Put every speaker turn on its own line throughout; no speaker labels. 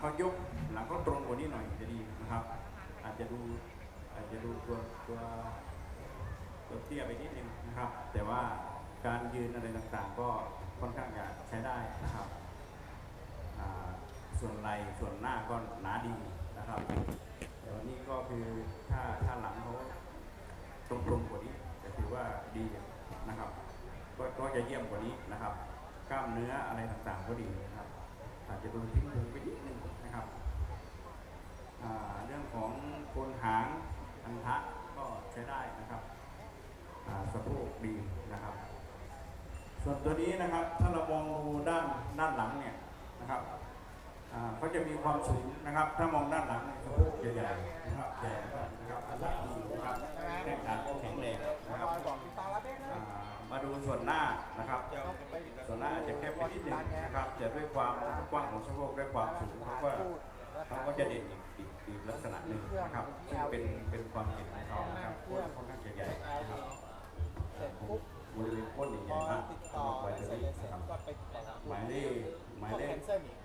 เขายกหลังเขาตรงกว่านี้หน่อยจะดีนะครับ อาจจะดูอาจจะดูตัวตัวตัวเตี้ยไปนิดนึงนะครับ แต่ว่าการยืนอะไรต่างๆ ก็ค่อนข้างจะใช้ได้นะครับ ส่วนไหล่ส่วนหน้าก็หนาดีนะครับแต่วันนี้ก็คือถ้าถ้าหลังเขาตรงๆกว่านี้จะถือว่าดีนะครับก็ก็จะเยี่ยมกว่านี้นะครับ กล้ามเนื้ออะไรต่างๆก็ดีนะครับอาจจะโดนทิ้งพุงไปนิดนึงนะครับอ่า เรื่องของโคนหางอันทะก็ใช้ได้นะครับสะโพกดีนะครับ ส่วนตัวนี้นะครับถ้าเรามองดูด้านด้านหลังเนี่ยนะครับเขาจะมีความสูงนะครับ ถ้ามองด้านหลังสะโพกใหญ่ๆนะครับใหญ่นะครับอันละดีนะครับแข้งขาก็แข็งแรงนะครับมาดูส่วนหน้านะครับ ส่วนหน้าอาจจะแคบไปนิดนึงนะครับแต่ด้วยความกว้างของสะโพกด้วยความสูงเขาก็เขาก็จะเด่นอีก อีกอีกลักษณะหนึ่งนะครับซึ่งเป็นเป็นความเด่นของเขานะครับก้นค่อนข้างจะใหญ่นะครับ
เสร็จปุ๊บบ
ริเวณก้นนี่
พ
ใหญ่
อ
มาก
ติด
สำ
ต่อ
หรับไว
ไป
เตอ
เสร็จ
รี่
เสร็
นะ
จ
ครับ
ก็ไปต่อ
หมายเลขหมาย
พวก
เล
แค
ข
นเซิลอีก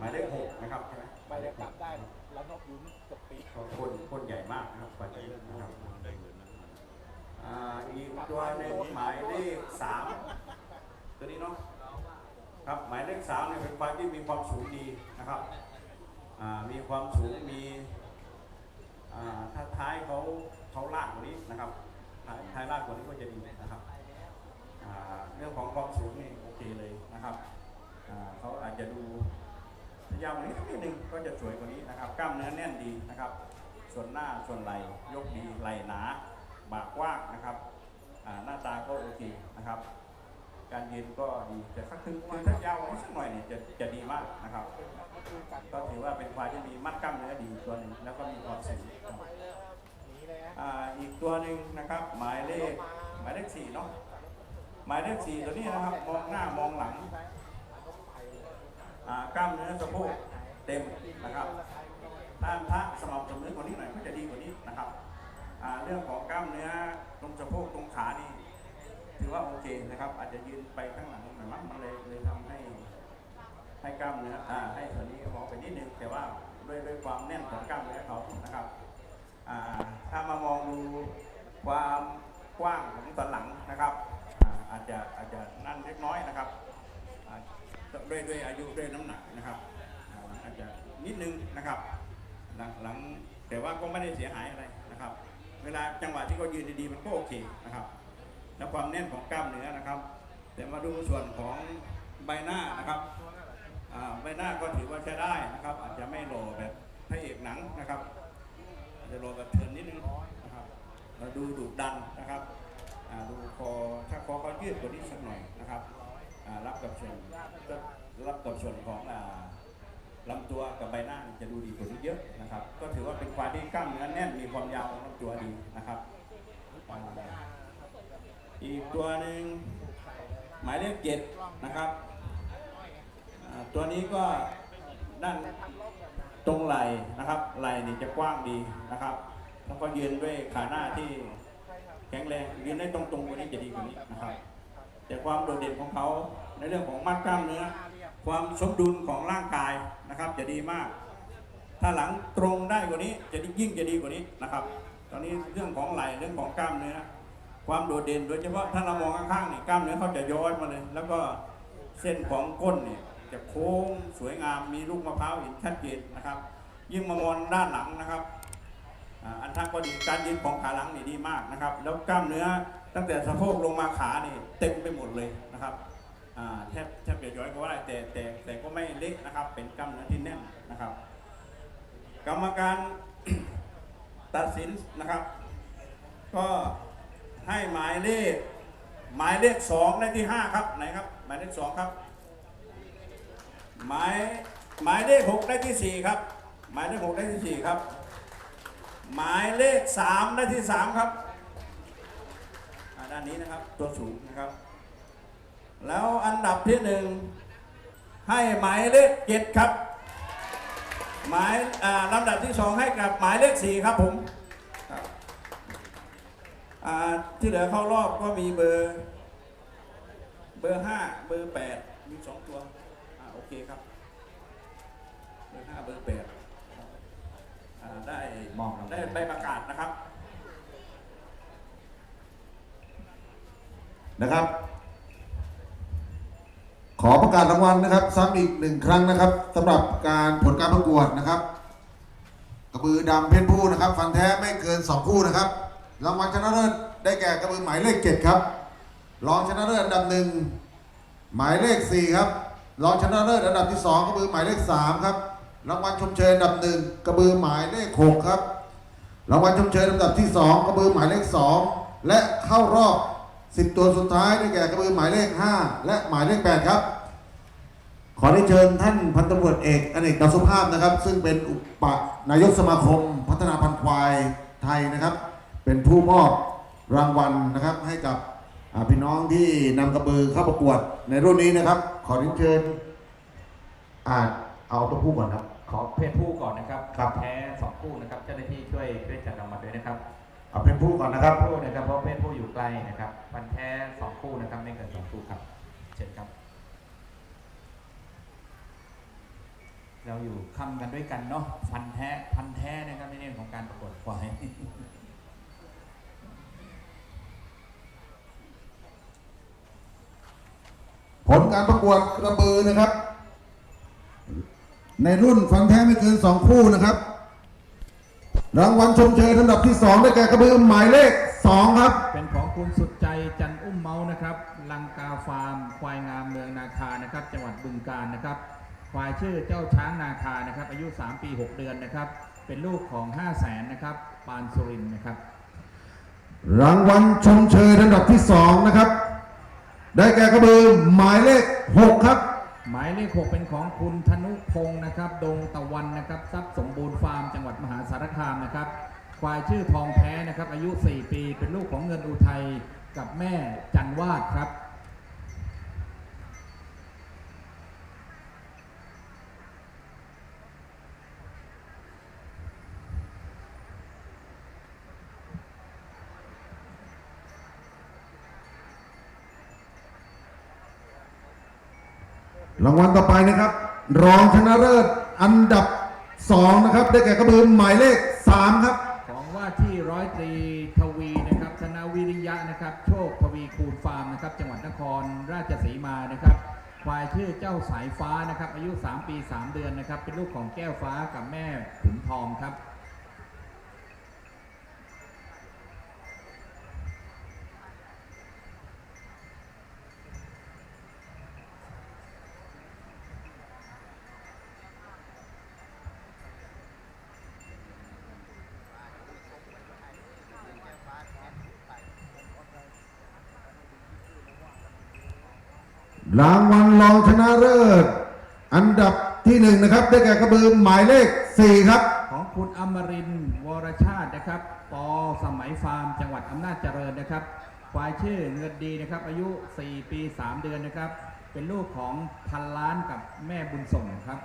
หมายเลขหกนะครับใช่ไหม
ไปจะกลับได้แล้วนกยุ้นเกับปี
ก้นก้นใหญ่มากนะครับไวเตอรี่นะครับอ่าอีกตัวหนึ่งหมายเลขสามตัวนี้เนาะครับหมายเลขสามเนี่ยเป็นควายที่มีความสูงดีนะครับอ่า มีความสูงมีถ้าท้ายเขาเขาลากกว่านี้นะครับท้ายท้ายลากกว่านี้ก็จะดีนะครับเรื่องของความสูงนี่โอเคเลยนะครับเขาอาจจะดูยาวกว่านี้สักนิดนึงก็จะสวยกว่านี้นะครับกล้ามเนื้อแน่นดีนะครับ ส่วนหน้าส่วนไหลยกดีไหลหนาบากกว้างนะครับหน้าตาก็โอเคนะครับ การยืนก็ดีแต่ถ้าคือคือถ้ายาวกว่านี้สักหน่อยเนี่ยจะจะดีมากนะครับ
ก็คือกัด
ก็ถือว่าเป็นควายที่มีมัดกล้ามเนื้อดีตัวหนึ่งแล้วก็มีความสูงครับ
หนีเลยนะ
อ่าอีกตัวหนึ่งนะครับ หมายเลขหมายเลขสี่เนาะหมายเลขสี่ตัวนี้นะครับมองหน้ามองหลัง
ที่ไปก็ไปเลย
อ่ากล้ามเนื้อสะโพกเต็มนะครับถ้าพระสม่ำเสมอกว่านี้หน่อยก็จะดีกว่านี้นะครับอ่าเรื่องของกล้ามเนื้อตรงสะโพกตรงขานี่ ถือว่าโอเคนะครับ อาจจะยืนไปข้างหลังหน่อยมั้งมันเลยเลยทำให้ให้กล้ามเนื้ออ่าให้ส่วนนี้มองไปนิดนึงแต่ว่าด้วยด้วยความแน่นของกล้ามเนื้อเขานะครับอ่าถ้ามามองดูความกว้างของสันหลังนะครับอาอาจจะอาจจะนั่นเล็กน้อยนะครับด้วยด้วยอายุด้วยน้ำหนักนะครับอาอาจจะนิดนึงนะครับหลังหลังแต่ว่าก็ไม่ได้เสียหายอะไรนะครับ เวลาจังหวะที่เขายืนดีๆมันก็โอเคนะครับ และความแน่นของกล้ามเนื้อนะครับ แต่มาดูส่วนของใบหน้านะครับใบหน้าก็ถือว่าใช้ได้นะครับ อาจจะไม่โหลแบบพระเอกหนังนะครับอาจจะโหลแบบเทินนิดนึงนะครับเราดูดุดันนะครับดูคอถ้าคอเขายืดกว่านี้สักหน่อยนะครับรับกับส่วนรับกับส่วนของอ่าลำตัวกับใบหน้าจะดูดีกว่านี้เยอะนะครับ ก็ถือว่าเป็นควายที่กล้ามเนื้อแน่นมีความยาวของลำตัวดีนะครับ อีกตัวหนึ่งหมายเลขเจ็ดนะครับตัวนี้ก็ด้านตรงไหล่นะครับไหล่นี่จะกว้างดีนะครับ แล้วก็ยืนด้วยขาหน้าที่แข็งแรงยืนได้ตรงๆกว่านี้จะดีกว่านี้นะครับ แต่ความโดดเด่นของเขาในเรื่องของมัดกล้ามเนื้อ ความสมดุลของร่างกายนะครับ จะดีมาก ถ้าหลังตรงได้กว่านี้จะยิ่งจะดีกว่านี้นะครับ ตอนนี้เรื่องของไหล่เรื่องของกล้ามเนื้อ ความโดดเด่นโดยเฉพาะถ้าเรามองข้างๆนี่กล้ามเนื้อเขาจะย้อยมาเลย แล้วก็เส้นของก้นเนี่ยจะโค้งสวยงามมีลูกมะพร้าวเห็นชัดเจนนะครับ ยิ่งมามองด้านหลังนะครับอันทักก็ดีการยืนของขาหลังนี่ดีมากนะครับ แล้วกล้ามเนื้อตั้งแต่สะโพกลงมาขานี่เต็มไปหมดเลยนะครับแทบแทบจะย้อยก็ว่าได้แต่แต่แต่ก็ไม่เล็กนะครับ เป็นกล้ามเนื้อที่แน่นนะครับ กรรมการตัดสินนะครับ ก็ ให้หมายเลข หมายเลขสองได้ที่ห้าครับไหนครับ หมายเลขสองครับ หมายหมายเลขหกได้ที่สี่ครับ หมายเลขหกได้ที่สี่ครับ หมายเลขสามได้ที่สามครับด้านนี้นะครับตัวสูงนะครับ แล้วอันดับที่หนึ่งให้หมายเลขเจ็ดครับ หมายอ่าลำดับที่สองให้กับหมายเลขสี่ครับผม อ่าที่เหลือเข้ารอบก็มีเบอร์ เบอร์ห้าเบอร์แปดมีสองตัวอ่าโอเคครับห้าเบอร์แปดอ่าได้
มอบรางวัล
ได้ใบประกาศนะครับ
นะครับ ขอประกาศรางวัลนะครับ ซ้ำอีกหนึ่งครั้งนะครับสำหรับการผลการประกวดนะครับ กระบือดำเพชรผู้นะครับ ฟันแท้ไม่เกิน2คู่นะครับ รางวัลชนะเลิศได้แก่กระบือหมายเลข7ครับ รองชนะเลิศอันดับหนึ่งหมายเลข4ครับ รองชนะเลิศอันดับที่2กระบือหมายเลข3ครับ รางวัลชมเชยอันดับหนึ่งกระบือหมายเลข6ครับ รางวัลชมเชยลำดับที่2กระบือหมายเลข2และเข้ารอบ10ตัวสุดท้ายได้แก่กระบือหมายเลข5และหมายเลข8ครับ ขอได้เชิญท่านพันตำรวจเอกอเนกดาวสุภาพนะครับ ซึ่งเป็นอุปนายกสมาคม พัฒนาพันธุ์ควายไทยนะครับ เป็นผู้มอบรางวัลนะครับ ให้กับอ่าพี่น้องที่นำกระบือเข้าประกวดในรุ่นนี้นะครับ ขอได้เชิญอ่าเอาตัวผู้ก่อนครับ
ขอเพศผู้ก่อนนะครับ
ครับ
แท้สองคู่นะครับ เจ้าหน้าที่ช่วยช่วยจัดรางวัลด้วยนะครับ
เอาเป็นผู้ก่อนนะครับ
คู่นะครับเพราะเพศผู้อยู่ใกล้นะครับฟันแท้สองคู่นะครับไม่เกินสองคู่ครับเชิญครับเราอยู่คำกันด้วยกันเนาะฟันแท้พันแท้นะครับในเรื่องของการประกวดควาย
ผลการประกวดกระบือนะครับ ในรุ่นฟันแท้ไม่เกิน2คู่นะครับ รางวัลชมเชยลำดับที่2ได้แก่กระบือหมายเลข2ครับ
เป็นของคุณสุดใจจันอุ้มเมานะครับ ลังกาฟาร์ม ควายงามเมืองนาคานะครับ จังหวัดบึงกาฬนะครับ ควายชื่อเจ้าช้างนาคานะครับ อายุ 3 ปี 6 เดือนนะครับ เป็นลูกของ 5 0 0แสนนะครับ ปานสุรินทร์นะครับ
รางวัลชมเชยลำดับที่2นะครับ ได้แก่กระบือหมายเลข 6 ครับ
หมายเลข6เป็นของคุณธนุพงศ์นะครับ ดงตะวันนะครับทรัพย์สมบูรณ์ฟาร์มจังหวัดมหาสารคามนะครับ ควายชื่อทองแท้นะครับ อายุ 4 ปี เป็นลูกของเงินอุทัยกับแม่จันวาดครับ
รางวัลต่อไปนะครับ รองชนะเลิศอันดับ2นะครับ ได้แก่กระบือหมายเลข 3 ครับ
ของว่าที่ร้อยตรีทวีนะครับธนาวิริยะนะครับ โชคทวีคูณฟาร์มนะครับ จังหวัดนครราชสีมานะครับควายชื่อเจ้าสายฟ้านะครับ อายุ 3 ปี 3 เดือนนะครับ เป็นลูกของแก้วฟ้ากับแม่ขุนทองครับ
รางวัลรองชนะเลิศอันดับที่หนึ่งนะครับ ได้แก่กระบือหมายเลข4ครับ
ของคุณอมรินทร์วรชาตินะครับปอสมัยฟาร์มจังหวัดอำนาจเจริญนะครับควายชื่อเงินดีนะครับ อายุ 4 ปี 3 เดือนนะครับ เป็นลูกของพันล้านกับแม่บุญส่งครับ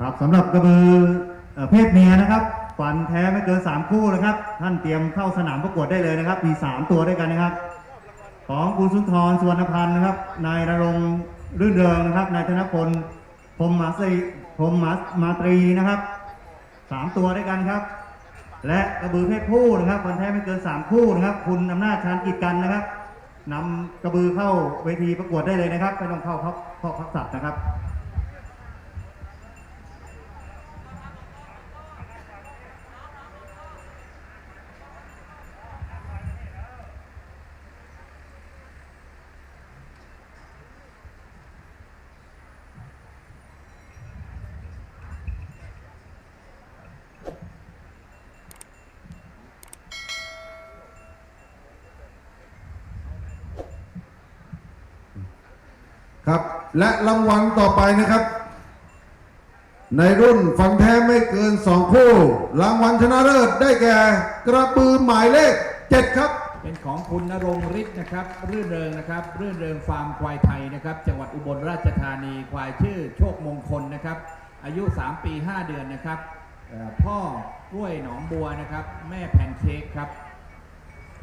ครับสำหรับกระบือเพศเมียนะครับฟันแท้ไม่เกิน 3 คู่นะครับ ท่านเตรียมเข้าสนามประกวดได้เลยนะครับ มี 3 ตัวด้วยกันนะครับ ของคุณสุนทรสุวรรณพันธ์นะครับนายนรงค์รื่นเริงนะครับนายธนพลพรมมาสีพรมมามาตรีนะครับ 3 ตัวด้วยกันครับ และกระบือเพศผู้นะครับฟันแท้ไม่เกิน 3 คู่นะครับ คุณอำนาจชานกิจกันนะครับนำกระบือเข้าเวทีประกวดได้เลยนะครับไม่ต้องเข้าเข้าเข้าพักสัตว์นะครับ
ครับ และรางวัลต่อไปนะครับ ในรุ่นฟันแท้ไม่เกิน2คู่ รางวัลชนะเลิศได้แก่ กระบือหมายเลข7ครับ
เป็นของคุณนรงฤทธิ์นะครับ รื่นเริงนะครับ รื่นเริงฟาร์มควายไทยนะครับ จังหวัดอุบลราชธานีควายชื่อโชคมงคลนะครับ อายุ 3 ปี 5 เดือนนะครับพ่อกล้วยหนองบัวนะครับ แม่แพนเค้กครับ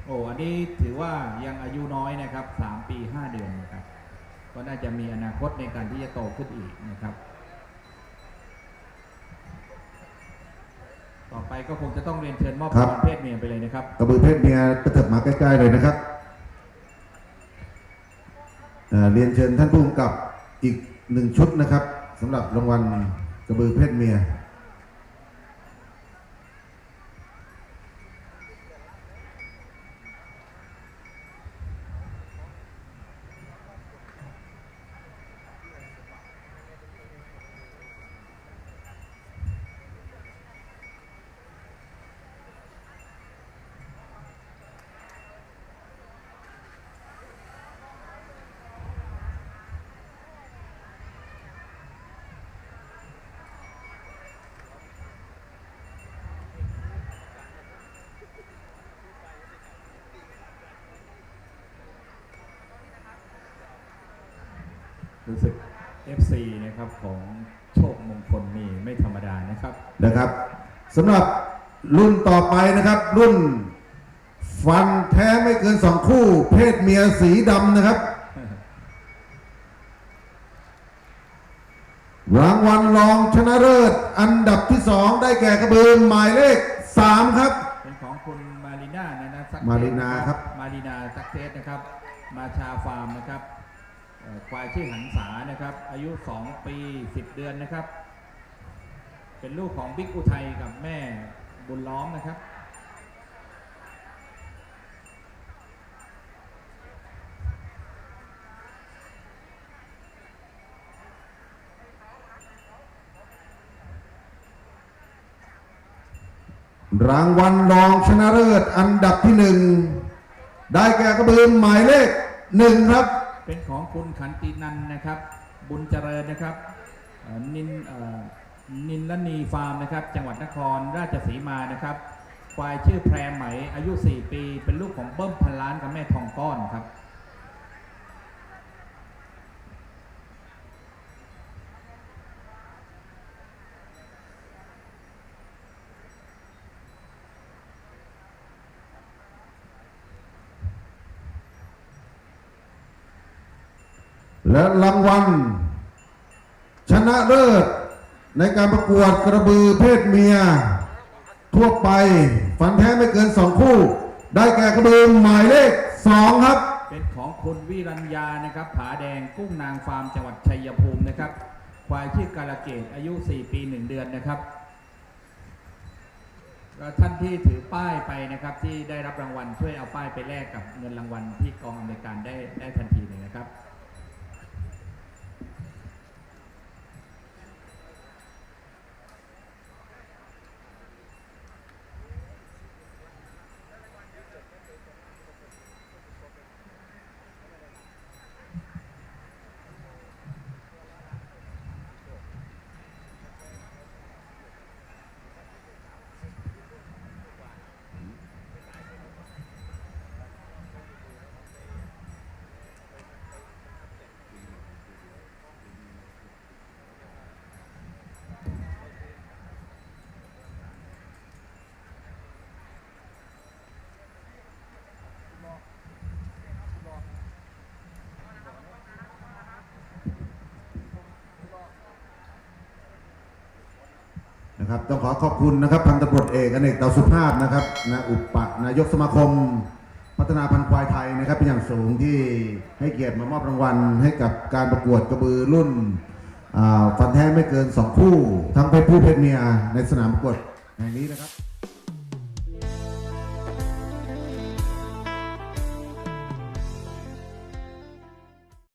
โอ้อันนี้ถือว่ายังอายุน้อยนะครับ 3 ปี 5 เดือนนะครับ ก็น่าจะมีอนาคตในการที่จะโตขึ้นอีกนะครับ ต่อไปก็คงจะต้องเรียนเชิญมอบ
ครั
รา
บ
งวัลเพศเมียไปเลยนะครับ
กระบือเพศเมียกระเถิบมาใกล้ๆเลยนะครับเอ่อเรียนเชิญท่านผู้กำกับอีกหนึ่งชุดนะครับสำหรับรางวัลกระบือเพศเมีย
รู้สึก FC นะครับของโชคมงคลนี่ไม่ธรรมดานะครับ
นะครับสำหรับรุ่นต่อไปนะครับ รุ่นฟันแท้ไม่เกินสองคู่ เพศเมียสีดำนะครับ รางวัลรองชนะเลิศอันดับที่สองได้แก่กระเบือหมายเลขสามครับ
เป็นของคุณมารีนานะนะซักเซส
มารีนาครับ
มารีนาซักเซสนะครับ มาชาฟาร์มนะครับเอ่อ ควายชื่อหันษานะครับ อายุ 2 ปี 10 เดือนนะครับ เป็นลูกของบิ๊กอุทัยกับแม่บุญล้อมนะครับ
รางวัลรองชนะเลิศอันดับที่หนึ่ง ได้แก่กระเบือหมายเลขหนึ่งครับ
เป็นของคุณขันตินันนะครับ บุญเจริญนะครับนินนินลนีฟาร์มนะครับ จังหวัดนครราชสีมานะครับควายชื่อแพรไหมอายุ 4 ปี เป็นลูกของเบิ้มพันล้านกับแม่ทองก้อนครับ
และรางวัลชนะเลิศในการประกวดกระบือเพศเมีย ทั่วไปฟันแท้ไม่เกินสองคู่ ได้แก่กระบือหมายเลขสองครับ
เป็นของคุณวิรัญญานะครับ ผาแดงกุ้งนางฟาร์มจังหวัดชัยภูมินะครับ ควายชื่อกาลเกตอายุ 4 ปี 1 เดือนนะครับแล้วท่านที่ถือป้ายไปนะครับที่ได้รับรางวัลช่วยเอาป้ายไปแลกกับเงินรางวัลที่กองอำนวยการได้ได้ทันทีเลยนะครับ
นะครับ ต้องขอขอบคุณนะครับพันตำรวจเอกอเนกเตาสุภาพนะครับนะอุปนายกสมาคม พัฒนาพันธุ์ควายไทยนะครับ เป็นอย่างสูงที่ให้เกียรติมามอบรางวัล ให้กับการประกวดกระบือรุ่นฟันแท้ไม่เกิน 2 คู่ ทั้งเพศผู้เพศเมียในสนามประกวดแห่งนี้นะครับ